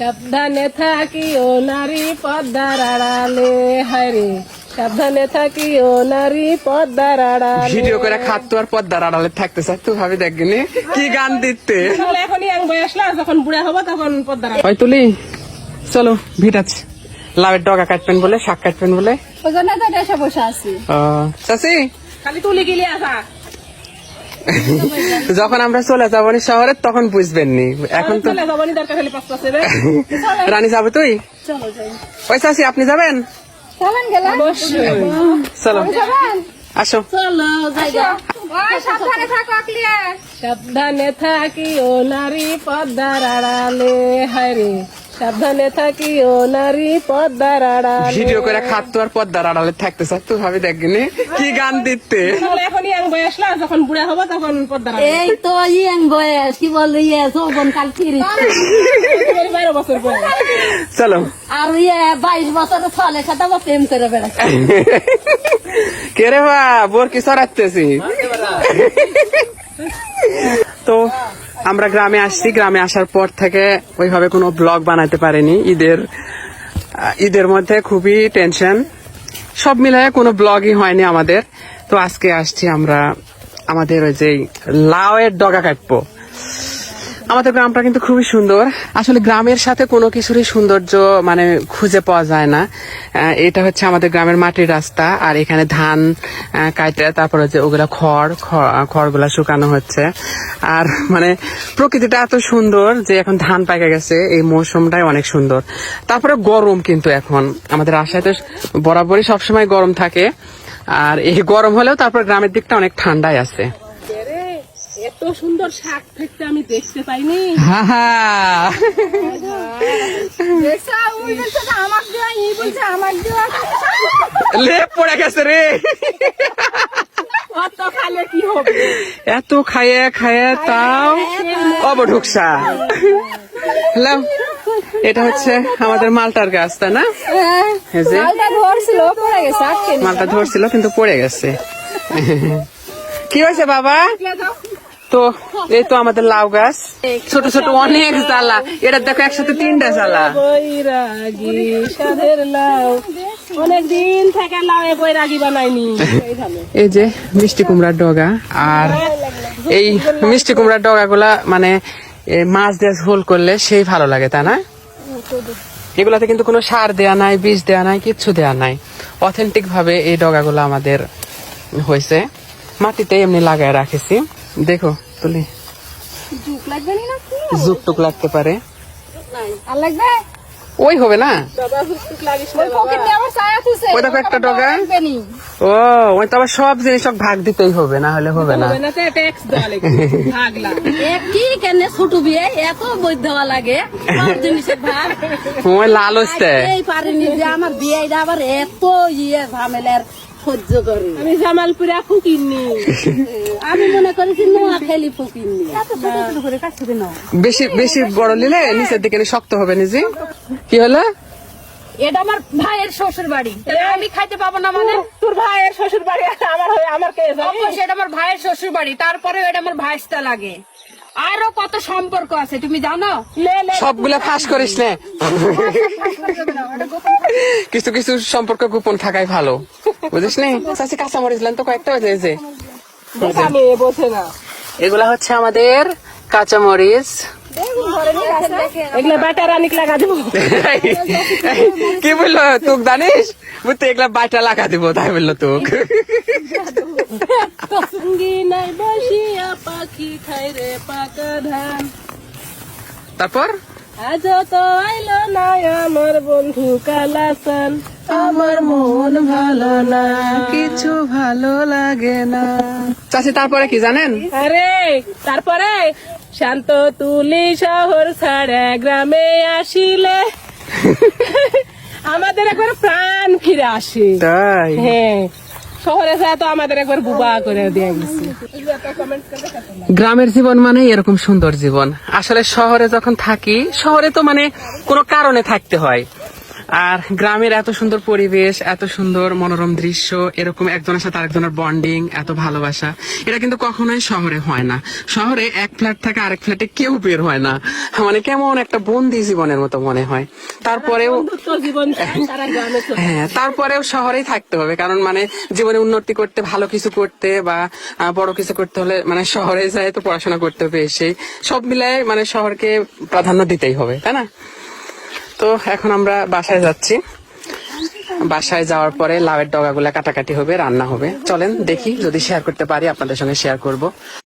সাবধানে থাকি ও নারী পদ্মার আড়ালে হায়রে। সাবধানে থাকি ও নারী পদ্মার আড়ালে ভিডিও করে খাতো আর পদ্মার আড়ালে থাকতে চাই তুই ভাবি দেখবি কি গান দিতে। এখনই ইয়াং বয়স না যখন বুড়া হব তখন পদ্মার ওই তুলি চলো ভিট আছে লাভের ডগা কাটবেন বলে শাক কাটবেন বলে। ওই জন্য তো বসে আছি। ও, চাচি? খালি তুলি গিলি আসা। যখন আমরা চলে যাব নি শহরে তখন বুঝবেন নি এখন তো রানী যাবে তুই? চলো যাই। ওই চাচি আপনি যাবেন? চলো। আসো। সাবধানে থাকো ও নারী পদ্মার আড়ালে হায়রে সাবধানে থাকি ও নারী পদ্মার আড়ালে। ভিডিও করে খাতো আর পদ্মার আড়ালে থাকতে চাই তুই ভাবি দেখবি কি গান দিতে? এখনই ইয়াং বয়স না যখন বুড়া হব তখন পদ্মার এই তো ইয়ং বয়স কি বল ইয়ে যৌবন কাল ফিরি। বারো বছর বয়স। চলো। আর ইয়ে বাইশ বছর ফলে খাতা বা প্রেম করে বেড়াচ্ছে। কে রে বা বোর কি সরাতেছি তো আমরা গ্রামে আসছি, গ্রামে আসার পর থেকে ওইভাবে কোনো ব্লগ বানাতে পারিনি। ঈদের ঈদের মধ্যে খুবই টেনশন সব মিলে কোনো ব্লগই হয়নি আমাদের। তো আজকে আসছি আমরা, আমাদের ওই যে লাউয়ের ডগা কাটবো। আমাদের গ্রামটা কিন্তু খুবই সুন্দর। আসলে গ্রামের সাথে কোনো কিছুরই সৌন্দর্য মানে খুঁজে পাওয়া যায় না। এটা হচ্ছে আমাদের গ্রামের মাটির রাস্তা, আর এখানে ধান কাটে তারপরে যে ওগুলা খড় খড়গুলা শুকানো হচ্ছে। আর মানে প্রকৃতিটা এত সুন্দর যে এখন ধান পাকে গেছে, এই মৌসুমটাই অনেক সুন্দর। তারপরে গরম কিন্তু এখন। আমাদের আশায় তো বরাবরই সবসময় গরম থাকে, আর এই গরম হলেও তারপর গ্রামের দিকটা অনেক ঠান্ডাই আছে। এত সুন্দর শাক থাকতে আমি দেখতে পাইনি। হা হা ওই বলছে যে আমার দেওয়া ই বলছে আমার দেওয়া লেপ পড়ে গেছে রে। এত খাইয়ে খাইয়ে তাও অবঢুকসা হ্যালো এটা হচ্ছে আমাদের মালটার গাছ তাই না? মালটা ধরছিল কিন্তু পড়ে গেছে। কি হয়েছে বাবা? তো এই তো আমাদের লাউ গাছ। ছোট ছোট অনেক জ্বালা। এটা দেখো একসাথে তিনটা জ্বালা। এই যে মিষ্টি কুমড়ার ডগা আর এই মিষ্টি কুমড়ার ডগা গুলা মানে মাছ দিয়ে ঝোল করলে সেই ভালো লাগে তা না? এগুলাতে কিন্তু কোনো সার দেয়া নাই বীজ দেয়া নাই কিচ্ছু দেয়া নাই। অথেন্টিক ভাবে এই ডগাগুলো আমাদের হয়েছে। মাটিতে এমনি লাগায় রাখেছি। দেখো তুলি। জুক লাগবে না জুক টুক লাগতে পারে। আর লাগবে? ওই হবে না? বাবা হুকটুক লাগিস না ওই আমার ছায়া থুছে ওই দেখো একটা ডগা। ও ওই তো আবার সব জিনিস সব ভাগ দিতেই হবে না হলে হবে না। হবে না তো ট্যাক্স দেওয়া লাগবে ভাগলা এ কি কেনে ছোট বিয়ে? এত বই দেওয়া লাগে। সব ওই লাল হচ্ছে এই পারিনি যে আমার বিয়েটা আবার এত ইয়ে ঝামেলার সহ্য করি আমি জামালপুরা ফুকিনি আমি মনে করেছি ফুকিনি বেশি বেশি বড় নিলে নিচের দিকে শক্ত হবে নিজে কি হলো? এটা আমার ভাইয়ের শ্বশুর বাড়ি আমি খাইতে পাবো না মানে? তোর ভাইয়ের শ্বশুর বাড়ি আমার আমার কে জানি? এটা আমার ভাইয়ের শ্বশুর বাড়ি তারপরে এটা আমার ভাইস্তা লাগে। আরও কত সম্পর্ক আছে তুমি জানো? লে লে। সবগুলা ফাঁস করিস নে। কিছু কিছু সম্পর্ক গোপন থাকাই ভালো। বুঝিস নি? চাষি কাঁচা মরিচ তো কয়েকটা হয়েছে এগুলা হচ্ছে আমাদের কাঁচা মরিচ এগুলো বাটা রানিক লাগা দেবো। কি বলল তুক জানিস? বুঝতে এগুলা বাইটা লাগা দিব তাই বলল তুক। তারপর? আজ তো আইলো না আমার বন্ধু কালাসান। আমার মন ভালো না কিছু ভালো লাগে না। চাষি তারপরে কি জানেন? আরে তারপরে শান্ত তুলি শহর ছাড়া গ্রামে আসিলে। আমাদের একবার প্রাণ ফিরে আসে। তাই? হ্যাঁ শহরে যায় তো আমাদের একবার বুবা করে দিয়ে গেছে। গ্রামের জীবন মানে এরকম সুন্দর জীবন। আসলে শহরে যখন থাকি শহরে তো মানে কোনো কারণে থাকতে হয়। আর গ্রামের এত সুন্দর পরিবেশ এত সুন্দর মনোরম দৃশ্য এরকম একজনের সাথে আরেকজনের বন্ডিং এত ভালোবাসা। এটা কিন্তু কখনোই শহরে হয় না। শহরে এক ফ্ল্যাট থেকে আরেক ফ্ল্যাটে কেউ বের হয় না। মানে কেমন একটা বন্দি জীবনের মতো মনে হয়। তারপরেও হ্যাঁ তারপরেও শহরেই থাকতে হবে। কারণ মানে জীবনে উন্নতি করতে ভালো কিছু করতে বা বড় কিছু করতে হলে মানে শহরে যায় তো পড়াশোনা করতে হবে এসে সব মিলায় মানে শহরকে প্রাধান্য দিতেই হবে তাই না? তো এখন আমরা বাসায় যাচ্ছি। বাসায় যাওয়ার পরে লাউয়ের ডগাগুলা কাটাকাটি হবে, রান্না হবে। চলেন দেখি, যদি শেয়ার করতে পারি, আপনাদের সঙ্গে শেয়ার করব।